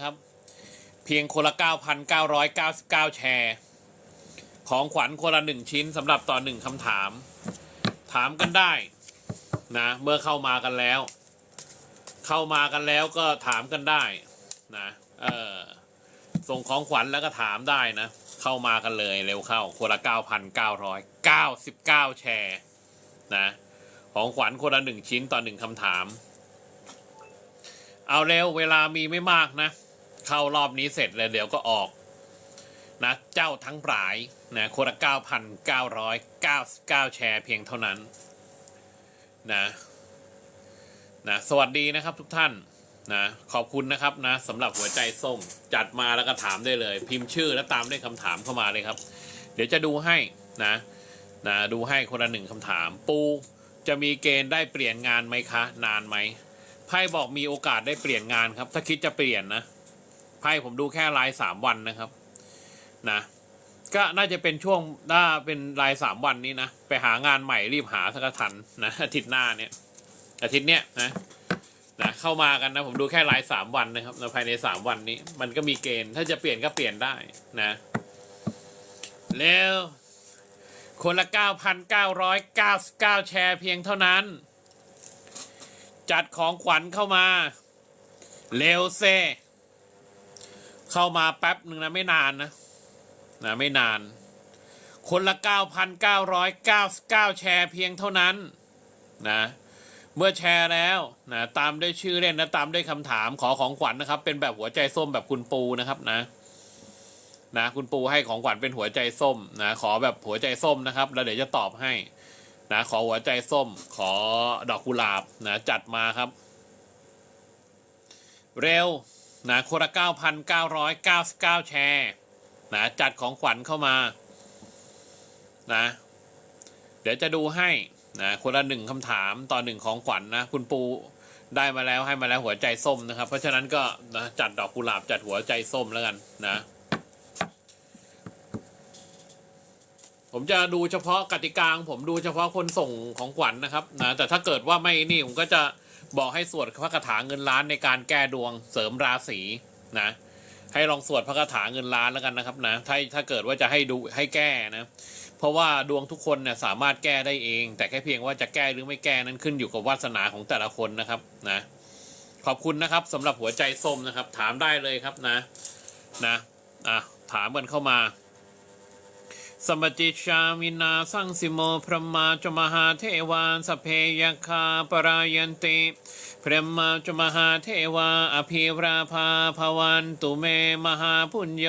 ครับ เพียงคนละ 9,999 แชร์ ของขวัญคนละหนึ่งชิ้นสำหรับต่อหนึ่งคำถาม ถามกันได้นะ เมื่อเข้ามากันแล้ว เข้ามากันแล้วก็ถามกันได้นะเออส่งของขวัญแล้วก็ถามได้นะ เข้ามากันเลยเร็วเข้าคนละ9,999 แชร์นะของขวัญคนละหนึ่งชิ้นต่อหนึ่งคำถาม เอาเร็วเวลามีไม่มากนะ เข้ารอบนี้เสร็จเลยเดี๋ยวก็ออกนะเจ้าทั้งหลายนะคนละ 9,999 แชร์เพียงเท่านั้นนะนะสวัสดีนะครับทุกท่านนะขอบคุณนะครับนะสำหรับหัวใจส้มจัดมาแล้วก็ถามได้เลย พิมพ์ชื่อแล้วตามด้วยคำถามเข้ามาเลยครับ เดี๋ยวจะดูให้นะนะดูให้คนละหนึ่งคำถาม ปูจะมีเกณฑ์ได้เปลี่ยนงานไหมคะ นานไหม ไพ่บอกมีโอกาสได้เปลี่ยนงานครับ ถ้าคิดจะเปลี่ยนนะไพ่ผมดูแค่รายสามวันนะครับนะก็น่าจะเป็นช่วงถ้าเป็นรายสามวันนี้นะไปหางานใหม่รีบหาสักทันนะอาทิตย์หน้าเนี่ยอาทิตย์เนี้ยนะนะเข้ามากันนะผมดูแค่รายสามวันนะครับในภายในสามวันนี้ มันก็มีเกณฑ์ ถ้าจะเปลี่ยนก็เปลี่ยนได้นะเร็วคนละ 9,999 แชร์เพียงเท่านั้น จัดของขวัญเข้ามาเร็วเซ เข้ามาแป๊บหนึ่งนะไม่นานนะนะไม่นาน คนละ 9,999 แชร์เพียงเท่านั้นนะเมื่อแชร์แล้วนะตามด้วยชื่อเล่นนะตามด้วยคำถามขอของขวัญนะครับ เป็นแบบหัวใจส้มแบบคุณปูนะครับนะนะคุณปูให้ของขวัญเป็นหัวใจส้มนะขอแบบหัวใจส้มนะครับ แล้วเดี๋ยวจะตอบให้ นะขอหัวใจส้มขอดอกกุหลาบนะจัดมาครับ เร็วนะคนละ9,999 แชร์นะจัดของขวัญเข้ามานะเดี๋ยวจะดูให้นะคนละหนึ่งคำถามต่อหนึ่งของขวัญนนะคุณปูได้มาแล้วให้มาแล้วหัวใจส้มนะครับ เพราะฉะนั้นก็นะจัดดอกกุหลาบจัดหัวใจส้มแล้วกันนะ ผมจะดูเฉพาะกติกางผมดูเฉพาะคนส่งของขวัญนะครับนะแต่ถ้าเกิดว่าไม่นี่ผมก็จะบอกให้สวดพระคาถาเงินล้านในการแก้ดวงเสริมราศีนะให้ลองสวดพระคาถาเงินล้านแล้วกันนะครับนะถ้าถ้าเกิดว่าจะให้ดูให้แก้นะเพราะว่าดวงทุกคนเนี่ยสามารถแก้ได้เอง แต่แค่เพียงว่าจะแก้หรือไม่แก้นั้นขึ้นอยู่กับวาสนาของแต่ละคนนะครับนะขอบคุณนะครับสำหรับหัวใจส้มนะครับ ถามได้เลยครับนะนะอะถามกันเข้ามา สมจิชามินาสังสิโมพระมาจมหาเทวานสเพยคาปรายันติพระมาจมหาเทวาอภิราภาภวันตุเมมหาพุญญ